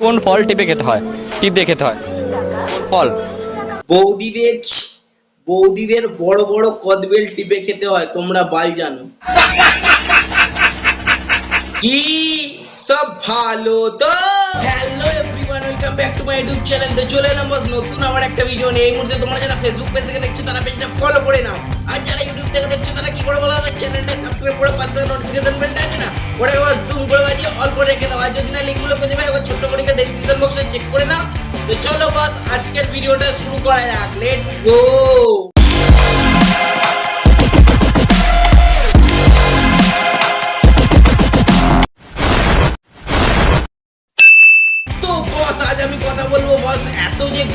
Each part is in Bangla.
কোন ফল টিপে খেতে হয়? টিপ দিয়ে খেতে হয়। ফল। বৌদিদের বৌদিদের বড় বড় কদবেল টিপে খেতে হয়, তোমরা বাল জানো। কি সব ভালো তো? Hello everyone welcome back to my YouTube channel তো চলে এলাম বস নতুন আবার একটা ভিডিও নিয়ে। এই মুহূর্তে তোমরা যারা ফেসবুক পেজ থেকে দেখছ, তারা পেজটা ফলো করে নাও। আর যারা ইউটিউব থেকে দেখছ, তারা কি করে বলো? চ্যানেলটা সাবস্ক্রাইব করে পাশে নোটিফিকেশন বেলটা আছে না? ওটা বাস দুম করে বাজিয়ে অল করে রেখে দাও। আর যদি না লিঙ্কগুলো খুঁজে ভিডিওটা শুরু করা যাক লেটস গো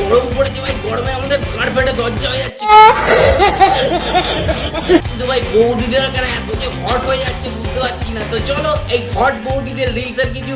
গরম পড়েছে ভাই, গরমে আমাদের ফেটে দরজা হয়ে যাচ্ছে? কিন্তু ভাই, বৌদিদের কেন এত যে হয়ে যাচ্ছে বুঝতে তো চলো, এই বৌদিদের কিছু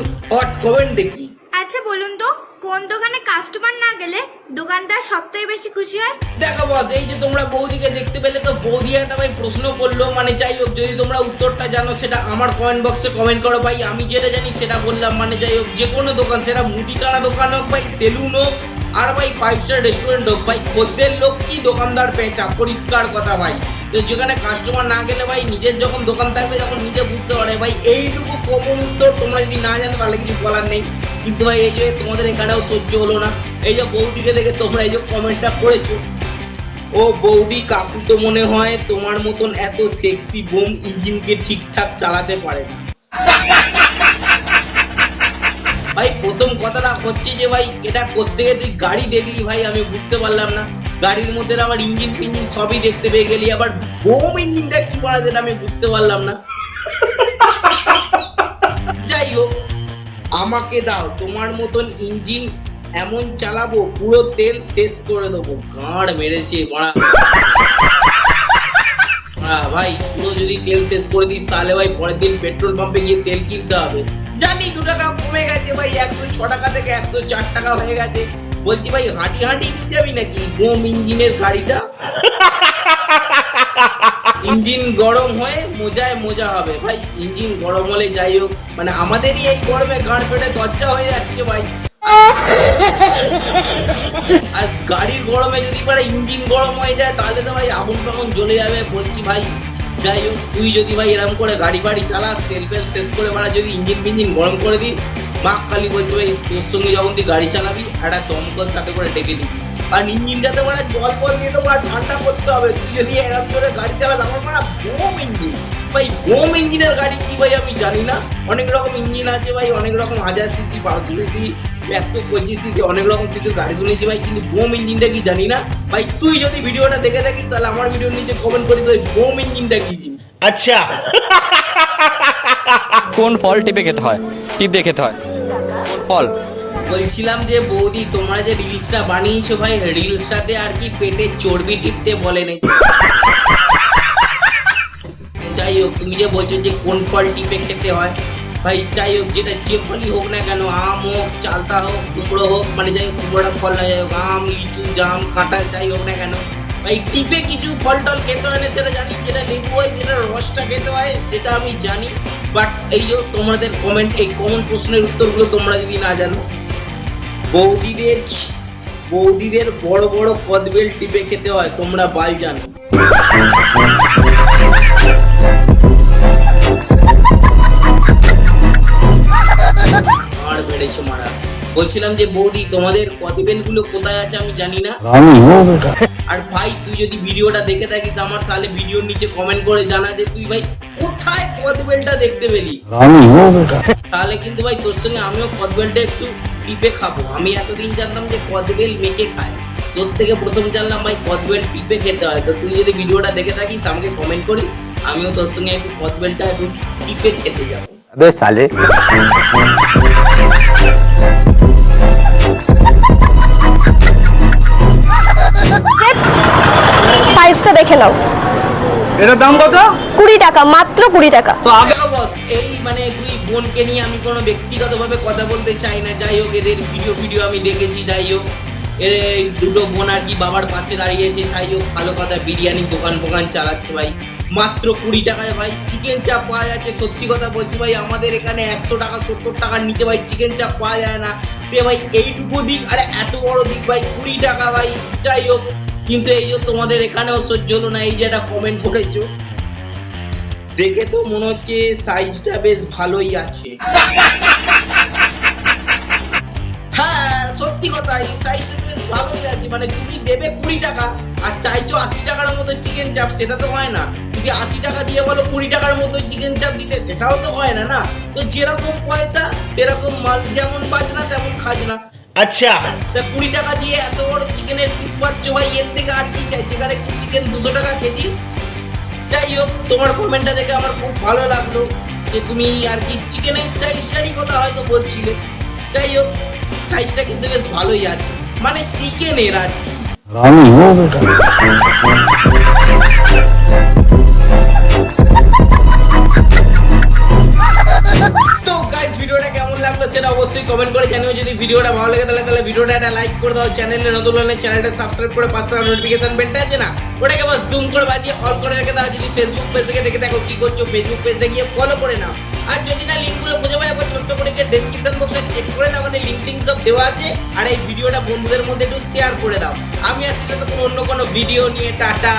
কমেন্ট দেখি। আচ্ছা বলুন তো। কোন দোকানে কাস্টমার না গেলে দোকানদার সবথেকে বেশি খুশি হয়? দেখো বস এই যে তোমরা বৌদিকে দেখতে পেলে তো বৌদি একটা ভাই প্রশ্ন করল মানে যাই হোক, যদি তোমরা উত্তরটা জানো, সেটা আমার কমেন্ট বক্সে কমেন্ট করো ভাই। আমি যেটা জানি সেটা বললাম মানে যাই হোক, যে কোনো দোকান, সেটা মুদিখানা দোকান হোক ভাই সেলুন হোক, আর ভাই ফাইভ স্টার রেস্টুরেন্ট হোক ভাই, খদ্দের লোক কি দোকানদার পেঁচা, পরিষ্কার কথা ভাই। তো যেখানে কাস্টমার না গেলে ভাই, নিজের যখন দোকান থাকবে, তখন নিজে বুঝতে পারে ভাই, এইটুকু কমন উত্তর তোমরা যদি না জানো, তাহলে কিছু বলার নেই। কিন্তু ভাই, এই যে তোমাদের এখানেও সহ্য হলো না। এই যে বৌদিকে দেখে তোমরা এই যে কমেন্টটা করেছ। ও বৌদি কাকু তো মনে হয় তোমার মতন এত সেক্সি বোম ইঞ্জিনকে ঠিকঠাক চালাতে পারে না। ভাই, প্রথম কথাটা হচ্ছে যে ভাই, এটা গিয়ে তুই গাড়ি দেখলি ভাই, আমি বুঝতে পারলাম না। গাড়ির মধ্যে আবার ইঞ্জিন ফিঞ্জিন সবই দেখতে পেয়ে গেলি, আবার বোম ইঞ্জিনটা কি যেটা আমি বুঝতে পারলাম না। আমাকে দাও, তোমার মতন ইঞ্জিন এমন চালাবো, পুরো তেল শেষ করে দেবো। গাঁড় মেরেছে মারা ভাই, পুরো যদি তেল শেষ করে দিস, তাহলে ভাই পরের দিন পেট্রোল পাম্পে গিয়ে তেল কিনতে হবে। জানি দু টাকা কমে গেছে ভাই, একশো ছ টাকা থেকে একশো চার টাকা হয়ে গেছে। বলছি ভাই, হাঁটি হাঁটি নিয়ে যাবি নাকি? বোম ইঞ্জিনের গাড়িটা? ইঞ্জিন গরম হয়ে মোজায় মোজা হবে। ভাই, ইঞ্জিন গরম হলে যাই হোক মানে আমাদেরই এই গরমে গাঁড় পেটে দরজা হয়ে যাচ্ছে ভাই। আর গাড়ির গরমে যদি পারে ইঞ্জিন গরম হয়ে যায়, তাহলে তো ভাই আগুন ফাগুন জ্বলে যাবে, বলছি ভাই। যাই হোক, তুই যদি ভাই এরকম করে গাড়ি ফাড়ি চালাস, তেল ফেল শেষ করে মারা, যদি ইঞ্জিন ফিঞ্জিন গরম করে দিস মাক খালি বলছে ভাই, তোর সঙ্গে যখন তুই গাড়ি চালাবি, একটা দমকল সাথে করে ডেকে নিবি। আর ইঞ্জিনটাতে মানে জল ফল দিয়ে তো আর ঠান্ডা করতে হবে। তুই যদি এরকম করে গাড়ি চালাস আমার মানে বোম ইঞ্জিন। ভাই বোম ইঞ্জিনের গাড়ি কি ভাই আমি জানি না। অনেক রকম ইঞ্জিন আছে ভাই অনেক রকম হাজার সিসি পাঁচশো সিসি একশো পঁচিশ সিসি অনেক রকম সিসির গাড়ি শুনেছি ভাই কিন্তু বোম ইঞ্জিনটা কি জানি না। ভাই তুই যদি ভিডিওটা দেখে থাকিস তাহলে আমার ভিডিওর নিচে কমেন্ট করিস ওই বোম ইঞ্জিনটা কি জিনিস। আচ্ছা। কোন ফল টিপে খেতে হয়? টিপ দিয়ে খেতে হয়। ফল। বলছিলাম যে, বৌদি, তোমরা যে রিলসটা বানিয়েছো ভাই, রিলসটাতে আর কি পেটে চর্বি টিপতে বলে যাই হোক, তুমি যে বলছো যে, কোন ফল টিপে খেতে হয়, ভাই, যাই হোক, যেটা যে ফলই হোক না কেন, আম হোক, চালতা হোক, কুমড়ো হোক মানে যাই হোক, কুমড়োটা ফল না যাই হোক, আম, লিচু, জাম কাঁঠাল যাই হোক না কেন, ভাই, টিপে কিছু ফল টল খেতে হয় না, সেটা জানি, যেটা লেবু হয় যেটা রসটা খেতে হয়, সেটা আমি জানি বাট এই তোমাদের কমেন্ট এই কমন প্রশ্নের উত্তরগুলো তোমরা যদি না জানো বৌদিদের বৌদিদের বড় বড় কদবেল টিপে খেতে হয় তোমরা বাল জানো। বলছিলাম যে বৌদি তোমাদের পদবেলগুলো কোথায় আছে আমি জানি না। আর ভাই তুই যদি ভিডিওটা দেখে থাকিস আমার তাহলে ভিডিওর নিচে কমেন্ট করে জানা যে তুই ভাই কোথায় পদবেলটা দেখতে পেলি? তাহলে কিন্তু ভাই তোর সঙ্গে আমিও কদবেলটা একটু পিপে খাব। আমি এতদিন জানতাম যে কদবেল মেখে খায়। তোর থেকে প্রথম জানলাম ভাই কদবেল পিপে খেতে হয়। তো তুই যদি ভিডিওটা দেখে থাকিস আমাকে কমেন্ট করিস আমিও তোর সঙ্গে একটু কদবেলটা একটু পিপে খেতে যাব। বেশ তাহলে। দেখে নাও। এটার দাম কত? কুড়ি টাকা মাত্র কুড়ি টাকা। তো আগে বস এই মানে দুই বোনকে নিয়ে আমি কোনো ব্যক্তিগতভাবে কথা বলতে চাই না। যাই হোক এদের ভিডিও ভিডিও আমি দেখেছি যাই হোক। এর এই দুটো বোন আর কি বাবার পাশে দাঁড়িয়েছে। যাই হোক ভালো কথা বিরিয়ানির দোকান ফোকান চালাচ্ছে ভাই। মাত্র কুড়ি টাকায় ভাই চিকেন চাপ পাওয়া যাচ্ছে। সত্যি কথা বলছি ভাই আমাদের এখানে একশো টাকা সত্তর টাকার নিচে ভাই চিকেন চাপ পাওয়া যায় না। সে ভাই এইটুকু দিক আরে এত বড় দিক ভাই কুড়ি টাকা ভাই। যাই হোক কিন্তু এই যে তোমাদের এখানেও সহ্য হলো না, এই যে একটা কমেন্ট করেছ, দেখে তো মনে হচ্ছে সাইজটা বেশ ভালোই আছে। হ্যাঁ সত্যি কথা, এই সাইজটা বেশ ভালোই আছে মানে তুমি দেবে কুড়ি টাকা, আর চাইছো আশি টাকার মতো চিকেন চাপ সেটা তো হয় না। যদি আশি টাকা দিয়ে বলো কুড়ি টাকার মতো চিকেন চাপ দিতে, সেটাও তো হয় না না? তো যেরকম পয়সা, সেরকম মাল, যেমন বাজনা, তেমন খাজনা। আচ্ছা। তা কুড়ি টাকা দিয়ে এত বড় চিকেনের পিস পাচ্ছ ভাই এর থেকে আর কি চাই? যেখানে চিকেন দুশো টাকা কেজি। যাই হোক তোমার কমেন্টটা দেখে আমার খুব ভালো লাগল যে তুমি আর কি চিকেনের সাইজটারই কথা হয়তো বলছিলে। যাই হোক সাইজটা কিন্তু বেশ ভালোই আছে। মানে চিকেনের আর কি। তো গাইস ভিডিওটা কেমন লাগল সেটা অবশ্যই কমেন্ট করে যদি ভিডিওটা ভালো লাগে তাহলে তাহলে ভিডিওটা একটা লাইক করে দাও চ্যানেলে নতুন হলে চ্যানেলটা সাবস্ক্রাইব করে পাশে থাকা নোটিফিকেশন বেলটা আছে না? ওটাকে বাস দুম করে বাজিয়ে অল করে রেখে দাও, যদি ফেসবুক পেজ থেকে দেখে দেখো কি করছ ফেসবুক পেজটা গিয়ে ফলো করে নাও। আর যদি না লিঙ্কগুলো খুঁজে পাই একবার ছোট্ট করে গিয়ে ডেসক্রিপশন বক্সে চেক করে দাও মানে লিঙ্ক টিঙ্ক সব দেওয়া আছে। আর এই ভিডিওটা বন্ধুদের মধ্যে একটু শেয়ার করে দাও। আমি আসছি তখন অন্য কোনো ভিডিও নিয়ে টাটা।